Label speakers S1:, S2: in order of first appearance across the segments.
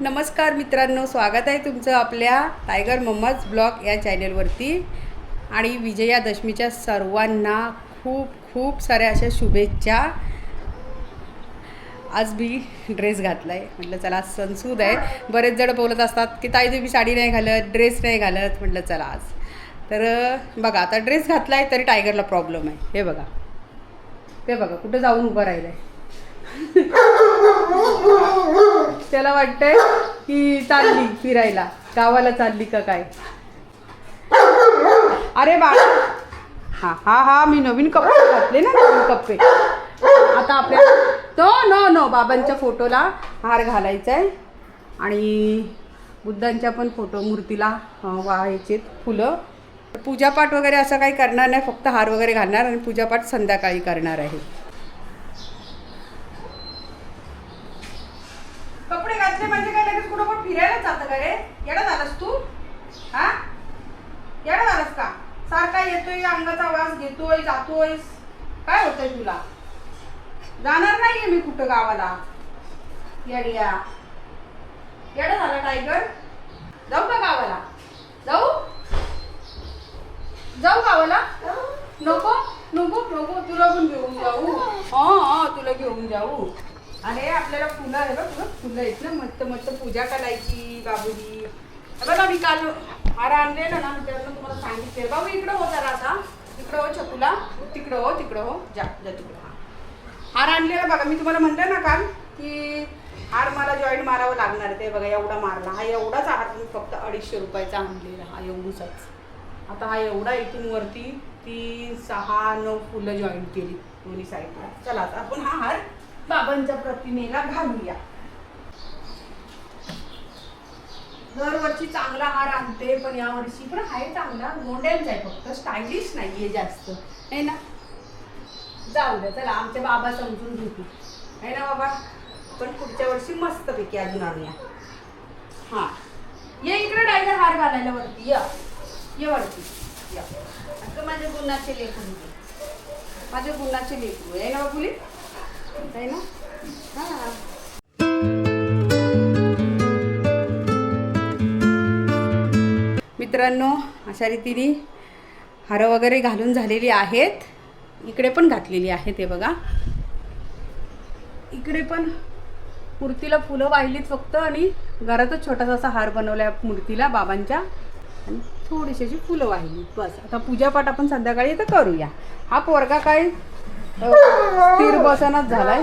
S1: नमस्कार मित्रांनो स्वागत आहे तुमचं आपल्या टायगर मम्माज ब्लॉग या चॅनलवरती आणि विजयादशमीच्या सर्वांना खूप खूप साऱ्या अशा शुभेच्छा. आज मी ड्रेस घातला आहे म्हटलं चला आज सणसूद आहे. बरेच जण बोलत असतात की ताई तुम्ही साडी नाही घालत ड्रेस नाही घालत. म्हटलं चला आज. तर बघा आता ड्रेस घातला आहे तरी टायगरला प्रॉब्लेम आहे. हे बघा. ते बघा कुठं जाऊन उभं राहिलं आहे त्याला वाटतंय की चालली फिरायला. गावाला चालली का काय? अरे बाळा. हा हा हा मी नवीन कपडे घातले ना नवीन कप्पे आता आपल्या तो नो नो बाबांच्या फोटोला हार घालायचा आहे आणि बुद्धांच्या पण फोटो मूर्तीला अं, वाहायचे फुलं. पूजापाठ वगैरे असं काही करणार नाही फक्त हार वगैरे घालणार आणि पूजापाठ संध्याकाळी करणार आहे. घातले म्हणजे काय? लगेच कुठं पण फिरायला जातं का रे? येडा झालास तू? हा? येडा झालास का? सारखा येतोय अंगाचा वास घेतोय जातोय. काय होतंय तुला? जाणार नाहीये मी कुठं गावाला. येड्या. येडा झाला टायगर? जाऊ का गावाला? जाऊ? जाऊ गावाला? नको नको नको. तुला पण घेऊन जाऊ. हा हा तुला घेऊन जाऊ. अरे आपल्याला फुलं आहे बघ बघ, फुलं आहेत ना मस्त मस्त पूजा करायची बाबूजी. बघा मी काल हार आणलेलं ना त्यातनं तुम्हाला सांगितले बाबू इकडं हो जरा आता इकडं हो छकुला तिकडं हो तिकडं हो. जा जा तिकडं. हा हार आणलेला बघा मी तुम्हाला म्हणलं ना काल की हार मला जॉईंट मारावं लागणार ते बघा एवढा मारला. हा एवढाच हार मी फक्त अडीचशे रुपयाचा आणलेला. हा एवढूचाच आता हा एवढा इथून वरती तीन सहा नऊ फुलं जॉईन केली दोन्ही साईडला चला आता आपण हा हार बाबांच्या प्रतिमेला घालूया. दरवर्षी चांगला हार आणते पण यावर्षी पण आहे चांगला. गोंड्यांचा आहे फक्त स्टायलिश नाहीये जास्त. आहे ना? जाऊ द्या चला आमचे बाबा समजून घेतील. आहे ना बाबा? पण पुढच्या वर्षी मस्तपैकी अजून आणूया. हां. ये इकडे टायगर हार घालायला वरती. या. ये वरती. या. आता माझ्या गुन्हाचे लेकरू. माझ्या माझे गुन्हाचे लेकरू. आहे ना बाबुली आहे ना हां मित्रांनो अशा रीतीने हारं वगैरे घालून झालेली आहेत. इकडे पण घातलेली आहेत हे बघा. इकडे पण मूर्तीला फुलं वाहिलीत फक्त आणि घरातच छोटासा असा हार बनवला मूर्तीला बाबांच्या. आणि थोडीशी अशी फुलं वाहिली बस आता पूजापाठ आपण संध्याकाळी इथं करूया. हा पोरगा काय स्थिर बसनाच झालाय.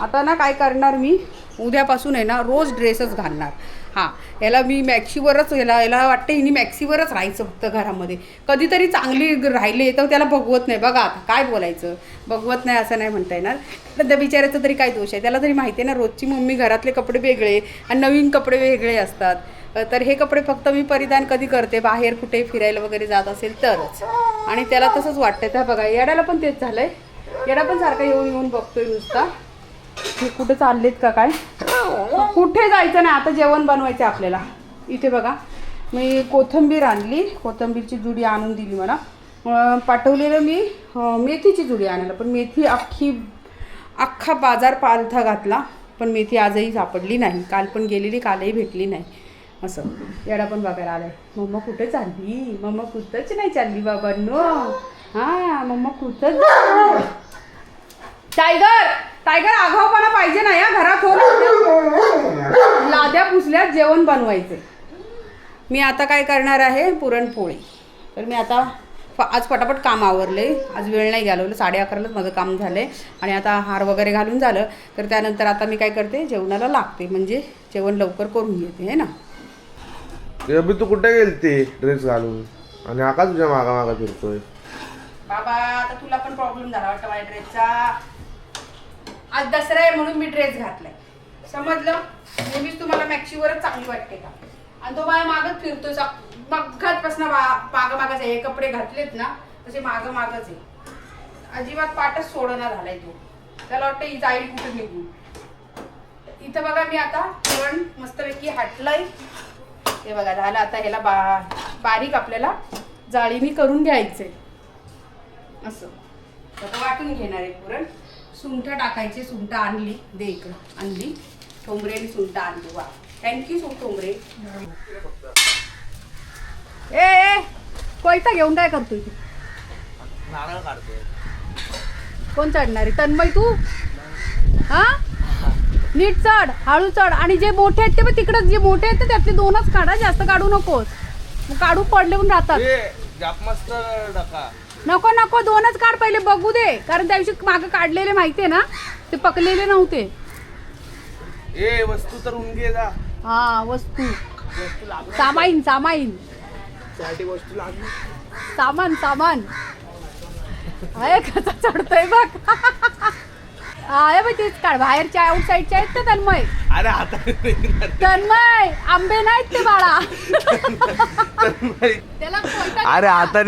S1: आता ना काय करणार मी? उद्यापासून आहे ना रोज ड्रेसच घालणार. हां याला मी मॅक्सीवरच याला याला वाटतं हिनी मॅक्सीवरच राहायचं फक्त घरामध्ये. कधीतरी चांगली राहिले तर त्याला बघवत नाही. बघा आता काय बोलायचं? बघवत नाही असं नाही म्हणता येणार. तर त्या बिचाऱ्याचा तरी काय दोष आहे? त्याला तरी माहिती आहे ना रोजची मम्मी घरातले कपडे वेगळे आणि नवीन कपडे वेगळे असतात. तर हे कपडे फक्त मी परिधान कधी करते? बाहेर कुठे फिरायला वगैरे जात असेल तरच. आणि त्याला तसंच वाटतं त्या बघा येड्याला पण तेच झालं आहे येडा पण सारखा येऊन येऊन बघतोय नुसता. हे कुठे चाललेत का काय? कुठे जायचं नाही आता जेवण बनवायचं आहे आपल्याला. इथे बघा. मी कोथंबीर आणली. कोथंबीरची जुडी आणून दिली मला. पाठवलेलं मी मेथीची जुडी आणायला. पण मेथी अख्खी अख्खा बाजार पालथा घातला. पण मेथी आजही सापडली नाही. काल पण गेलेली कालही भेटली नाही. असं. येडा पण बघायला आलाय. मम्मा कुठे चालली? मम्मा कुठंच नाही चालली बाबांनो हां मम्मा कुठंच टायगर टायगर आगाऊपणा पाहिजे ना या घरात हो लाद्या- लाद्या पुसल्यात जेवण बनवायचे. मी आता काय करणार आहे पुरणपोळी. तर मी आता फ आज पटापट काम आवरले. आज वेळ नाही घालवलं साडे अकरालाच माझं काम झालं आणि आता हार वगैरे घालून झालं. तर त्यानंतर आता मी काय करते जेवणाला लागते. म्हणजे जेवण लवकर करून घेते है ना?
S2: ते अभि तू कुठे गेलती ड्रेस घालून? आणि आका तुझ्या मागा मागा फिरतोय?
S1: बाबा आता तुला पण प्रॉब्लेम झाला वाटतं माझ्या ड्रेसचा आज दसरा आहे म्हणून मी ड्रेस घातलाय. समजलं? नेहमीच तुम्हाला मॅक्सीवरच चांगली वाटते का? आणि तो माझ्या मागच फिरतोय. मघातपासून मागं मागच आहे हे कपडे घातलेत ना तसे मागं मागच आहे. अजिबात पाठच सोडना झालाय तो. त्याला वाटतं ही जाईल कुठे निघून. इथं बघा मी आता जेवण मस्तपैकी हाटलंय. हे बघा झालं आता ह्याला बा बारीक आपल्याला जाळीनी करून घ्यायचंय. असं. वाटून घेणार आहे पुरण. सुंठ टाकायची सुंठ आणली. दे इकडं. आणली. ठोंबऱ्याने सुंठ आणली वा. थँक्यू सो टोंगरे ए ए कोयता घेऊन काय करतोय तू?
S3: नारळ काढतोय.
S1: कोण चढणारी? तन्मय तू? हा? नीट चढ. हळू चढ. आणि जे मोठे आहेत ते पण तिकडे. जे मोठे आहेत ते त्यातले दोनच काढा. जास्त काढू नकोस. मग काढू पडले पण राहतात.
S3: ए जाप मस्त डका.
S1: नको नको दोनच काढ पहिले बघू दे. कारण त्या दिवशी मागं काढलेले माहितीये ना? ते पकलेले नव्हते.
S3: ए वस्तू तर उंगे जा.
S1: हा वस्तू.
S3: वस्तू लागली
S1: सामाईन सामाईन
S3: साठी वस्तू लागली.
S1: सामान सामान. आहे कसा चढतोय बघ. आहे बाई तेच काढ. बाहेरच्या आउट साईडच्या आहेत ते तन्मय.
S3: अरे आता
S1: तन्मय आंबे नाहीत ते बाळा. त्याला कोयता
S2: अरे आता ए!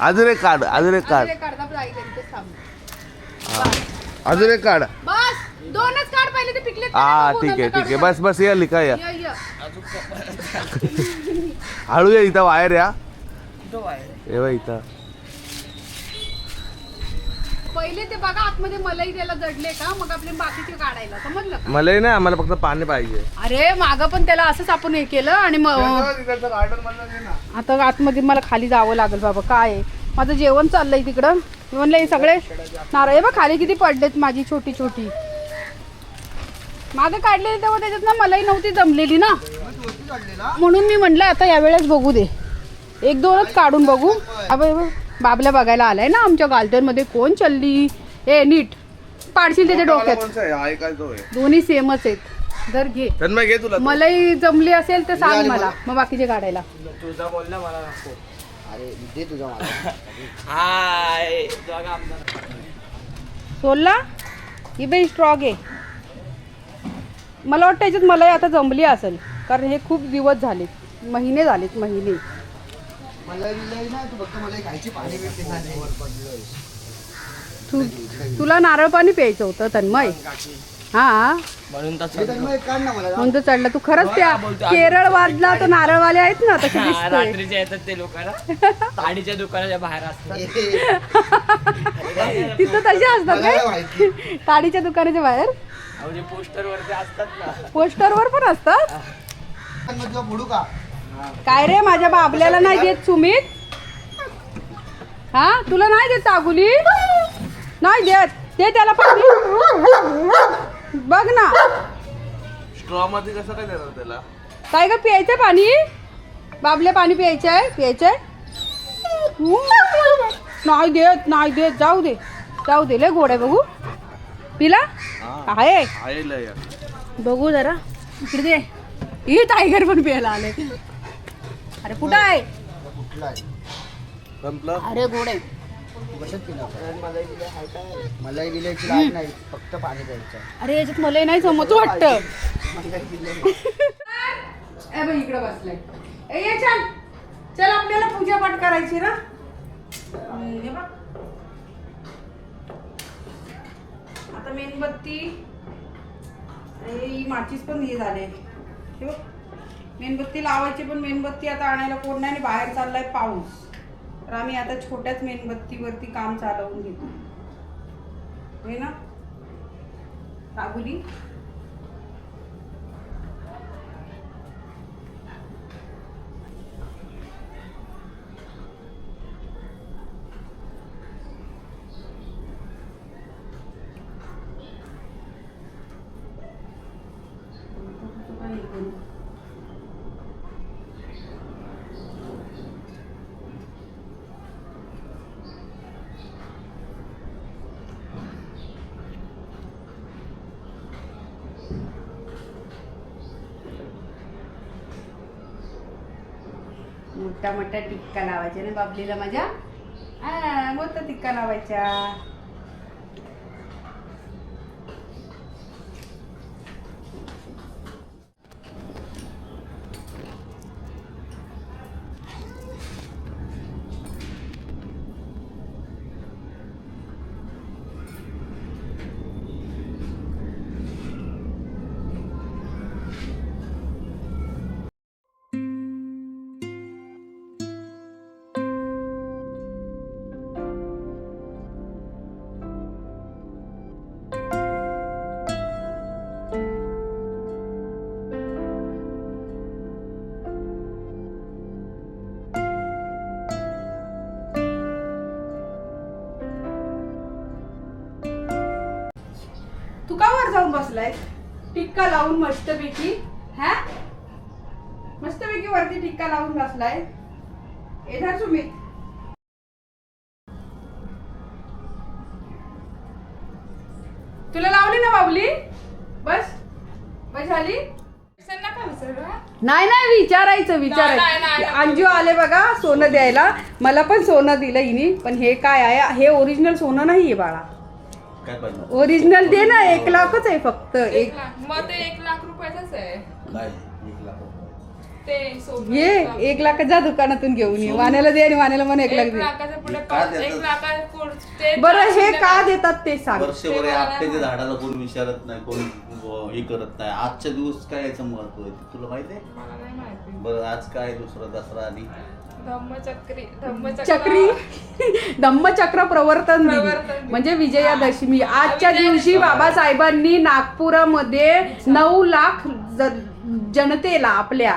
S2: अजून एक काढ अजून एक काढ.
S1: अरे काढता पण आई घरी तेच थांब.
S2: अजून एक काढ.
S1: बस. दोनच काढ पहिले ते पिकले
S2: हा ठीक आहे ठीक आहे. बस बस या लिखा या. हळू या इथं वायर या. ए बा इथं.
S1: पहिले ते बघा आतमध्ये मलाही त्याला जडले का? मग आपले बाकीचे काढायला. समजलं का?
S2: मलाही नाही आम्हाला फक्त पाणी पाहिजे.
S1: अरे माग पण त्याला असंच आपण हे केलं आणि मग आता आतमध्ये मला खाली जावं लागेल बाबा काय आहे? माझं जेवण चाललंय तिकडं. मी म्हणलं हे सगळे नारळ हे बघ खाली किती पडलेत माझी छोटी छोटी. मागं काढलेली तेव्हा त्याच्यात ना मलाही नव्हती जमलेली ना. म्हणून मी म्हणलं आता यावेळेस बघू दे. एक दोनच काढून बघू. अबे बे, बाबल्या बघायला आलाय ना आमच्या गालत्यांमध्ये कोण चालली? ए नीट. पाडशील त्याच्या डोक्यात. दोन्ही सेमच आहेत. जर घे.
S2: घे तुला
S1: मलाही जमली असेल तर सांग मला. मग बाकीचे काढायला.
S3: तुझा बोल ना मला नको.
S4: अरे दे तुझा मला.
S3: हाय बघा आमदार
S1: सोलला ही बाई स्ट्रॉग आहे. मला वाटतं याच्यात मलाही आता जमली असेल. कारण हे खूप दिवस झाले महिने झालेत महिने.
S4: मला विलय ना तू फक्त मला खायची पाणी भेटते ना
S1: तू तुला नारळ पाणी प्यायचं होतं तन्मय. हा.
S3: म्हणून
S4: हे तर मग काढ ना मला.
S1: म्हणून तर चढला तू खरंच त्या केरळ वाजला तर नारळवाले आहेत ना तसे दिसतोय.
S3: रात्रीचे येतात ते लोकांना. साडीच्या दुकानाच्या बाहेर असतात.
S1: तिथं तसे असतात
S4: मला
S1: काय?
S4: माहिती?
S1: ताडीच्या दुकानाच्या बाहेर?
S3: पोस्टर वरती असतात ना.
S1: पोस्टरवर पण असतात?
S4: पण मग तुला फोडू का?
S1: काय रे माझ्या बाबल्याला नाही देत सुमित? हा? तुला नाही देत तागुली नाही देत. दे त्याला पाणी. बघ ना.
S2: स्ट्रॉ मध्ये कसं काय देणार त्याला?
S1: काय ग प्यायचंय पाणी? बाबल्या पाणी प्यायचंय? प्यायचंय? नाही देत नाही देत. जाऊ दे. जाऊ दे लय गोड आहे बघू. पिला? आहे.
S2: आहे लय. या.
S1: बघू जरा. इकडे दे. ही टायगर पण प्यायला आले अरे कुठं आहे?
S4: कुठला आहे
S2: संपलं
S1: अरे गोड आहे
S4: मलाई नाही फक्त पाणी प्यायचं.
S1: अरे याच्यात मला नाही समज वाटतं.
S4: मलाई विलय
S1: ए बाई इकडे बसलाय ए ये चल. चल आपल्याला पूजा पाठ करायची ना. हे बघ. आता मेणबत्ती. ही माचीस पण हे झाले. हे बघ. मेणबत्ती लावायची पण मेणबत्ती आता आणायला कोण नाही आणि बाहेर चाललाय पाऊस. तर आम्ही आता छोट्याच मेणबत्तीवरती काम चालवून घेतो. होय ना? रागुली मोठा मोठा टिक्का लावायचा ना बाबलीला माझ्या मोठा टिक्का लावायचा टिक्का लावून मस्तपैकी हा? मस्तपैकी वरती टिक्का लावून बसलाय. येणार तुम्ही? तुला लावली ना बाबली? बस बस झाली? नाही नाही विचारायचं विचारायचं. अंजू आले बघा सोनं द्यायला. मला पण सोनं दिलं हिने पण हे काय आहे? हे ओरिजिनल सोनं नाहीये बाळा.
S5: काय
S1: ओरिजिनल दे ना एक लाखच आहे फक्त. एक
S6: मग ते एक लाख रुपयाचंच आहे.
S5: काय एक लाख रुपये.
S6: ते सोनं
S1: ये
S6: एक लाख.
S1: लाखाच्या दुकानातून घेऊन ये. वाण्याला दे आणि वाण्याला म्हण एक लाख दे.
S6: पुढे
S5: का
S6: पाच-
S5: देतात?
S6: एक लाखा पुढ- ते
S1: बरं हे का देतात ते सांग.
S5: वर्षभर आपट्याच्या झाडाला कोण विचारत नाही कोण अं, हे करत नाही. आजच्या दिवस काय याचं महत्त्व आहे? ते तुला माहिती आहे?
S6: मला नाही माहिती.
S5: बरं आज काय दुसरा दसरा आणि?
S6: धम्मचक्री धम्मचक्र
S1: चक्री? धम्मचक्र. प्रवर्तन दिन.
S6: प्रवर्तन दिन.
S1: म्हणजे विजयादशमी. आजच्या दिवशी बाबासाहेबांनी नागपुरामध्ये नऊ लाख ज- जनतेला आपल्या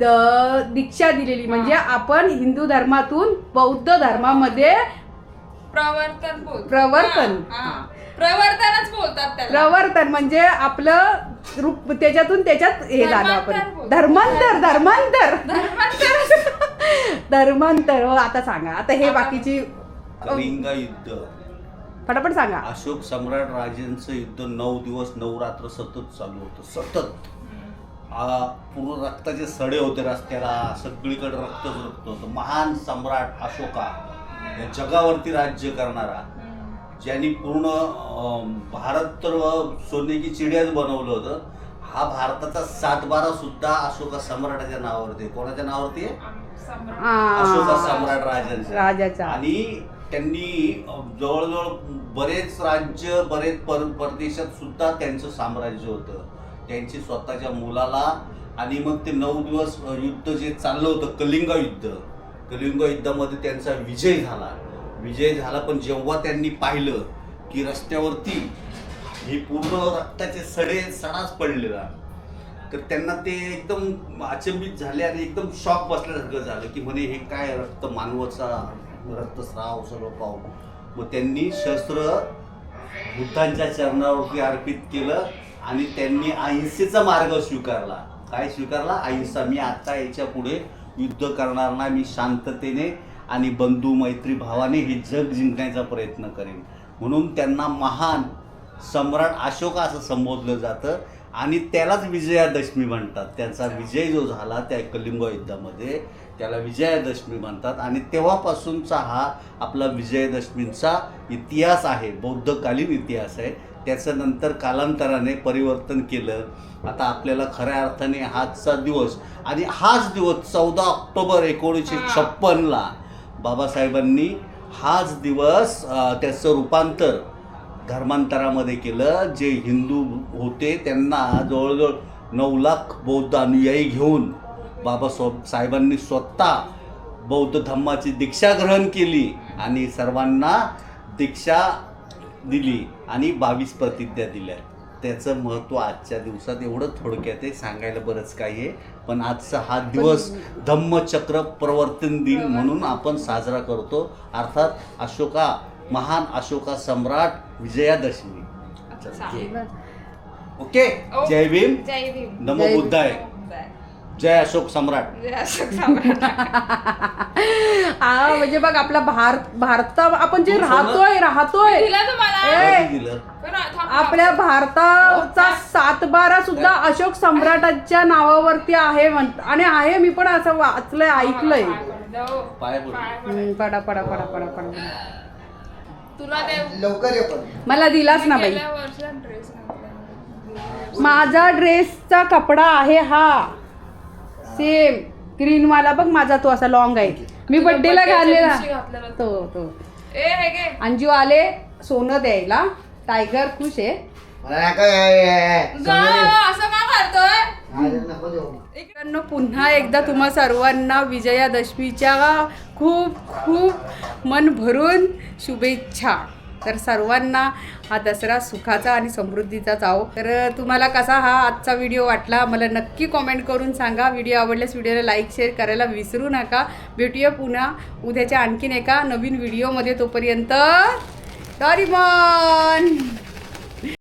S1: द- दीक्षा दिलेली. म्हणजे आपण हिंदू धर्मातून बौद्ध धर्मामध्ये
S6: प्रवर्तन बोल
S1: प्रवर्तन.
S6: हा, हा. प्रवर्तनच बोलतात त्याला.
S1: प्रवर्तन म्हणजे आपलं रूप त्याच्यातून त्याच्यात हे झालं आपण. धर्मांतर. धर्मांतर.
S6: धर्मांतर
S1: धर्मांतर. हो आता सांगा. आता हे बाकीची
S5: कलिंगा युद्ध
S1: फटाफट सांगा.
S5: अशोक सम्राट राजेंचं युद्ध नऊ दिवस नऊ रात्र सतत चालू होतं. सतत. आ, पूर्ण रक्ताचे सडे होते रस्त्याला. सगळीकडे रक्तच रक्त होतं. महान सम्राट अशोका या जगावरती राज्य करणारा ज्यांनी पूर्ण अं, भारत तर सोने की चिडियाच बनवलं होतं. हा भारताचा सातबारा सुद्धा अशोका सम्राटाच्या नावावरती आहे. कोणाच्या नावावरती आहे? अशोका सम्राट राजांचा.
S1: राजाचा.
S5: आणि त्यांनी जवळजवळ बरेच राज्य बरेच पर परदेशात सुद्धा त्यांचं साम्राज्य होतं. त्यांची स्वतःच्या मुलाला आणि मग ते नऊ दिवस युद्ध जे चाललं होतं कलिंग युद्ध. कलिंग युद्धामध्ये त्यांचा विजय झाला. विजय झाला पण जेव्हा त्यांनी पाहिलं की रस्त्यावरती हे पूर्ण रक्ताचे सडे सडाच पडलेला तर त्यांना ते एकदम अचंबित झाले आणि एकदम शॉक बसल्यासारखं झालं की म्हणे हे काय रक्त मानवाचा रक्तस्राव सगळं पाहू. मग त्यांनी शस्त्र बुद्धांच्या चरणावरती अर्पित केलं आणि त्यांनी अहिंसेचा मार्ग स्वीकारला. काय स्वीकारला? अहिंसा मी आता याच्यापुढे युद्ध करणार नाही मी शांततेने आणि बंधू मैत्री भावाने हे जग जिंकण्याचा प्रयत्न करेन. म्हणून त्यांना महान सम्राट अशोका असं संबोधलं जातं. आणि त्यालाच विजयादशमी म्हणतात. त्यांचा विजय जो झाला त्या कलिंग युद्धामध्ये त्याला विजयादशमी म्हणतात. आणि तेव्हापासूनचा हा आपला विजयादशमींचा इतिहास आहे बौद्धकालीन इतिहास आहे. त्याचं नंतर कालांतराने परिवर्तन केलं. आता आपल्याला खऱ्या अर्थाने हाचचा दिवस आणि हाच दिवस चौदा ऑक्टोबर एकोणीसशे छप्पनला बाबासाहेबांनी हाच दिवस त्याचं रूपांतर धर्मांतरामध्ये केलं जे हिंदू होते त्यांना जवळजवळ नऊ लाख बौद्ध अनुयायी घेऊन बाबासाहेब साहेबांनी स्वतः बौद्ध धम्माची दीक्षा ग्रहण केली आणि सर्वांना दीक्षा दिली आणि बावीस प्रतिज्ञा दिल्या. त्याचं महत्त्व आजच्या दिवसात एवढं थोडक्यात आहे सांगायला बरंच काही आहे. पण आजचा हा दिवस धम्मचक्र प्रवर्तन दिन म्हणून आपण साजरा करतो. अर्थात अशोका महान अशोका सम्राट विजयादशमी. ओके. जय भीम.
S6: जय भीम.
S5: नमो
S1: जय
S5: बुद्धाय. जय अशोक सम्राट.
S6: जय अशोक सम्राट.
S1: हा म्हणजे बघ आपला भारत भारता आपण जे राहतोय राहतोय.
S6: दिला तुम्हाला?
S1: ए,
S5: कधी दिलं?
S6: पण थांब,
S1: आपल्या भारताचा सातबारा सुद्धा अशोक सम्राटाच्या नावावरती आहे म्हणत आणि आहे मी पण असं वाचलंय ऐकलंय.
S6: पाय हो.
S1: हम्म, पडा पडा पडा पडा पडा.
S6: तुला ते
S4: लवकर ये पण.
S1: मला दिलाच ना बाई.
S6: गेल्या वर्षात ड्रेस
S1: माझा ड्रेसचा कपडा आहे हा. सेम ग्रीन वाला बघ माझा तो असा लॉंग आहे. मी बड्डेला घातलेला तो. तो
S6: ए हे घे.
S1: अंजू आले सोनं द्यायला. टायगर खुश आहे.
S4: मला
S6: असं का करतोय
S4: माझं नको देऊ.
S1: मित्रांनो पुन्हा एकदा तुम्हा सर्वांना विजयादशमीच्या खूप खूप मन भरून शुभेच्छा. तर सर्वांना हा दसरा सुखाचा आणि समृद्धीचा जाओ तर तुम्हाला कसा हा आजचा व्हिडिओ वाटला? मला नक्की कॉमेंट करून सांगा. व्हिडिओ आवडल्यास व्हिडिओला लाईक शेअर करायला विसरू नका. भेटूया पुन्हा उद्याच्या आणखीन एका नवीन व्हिडिओमध्ये तोपर्यंत डॉरीमॉन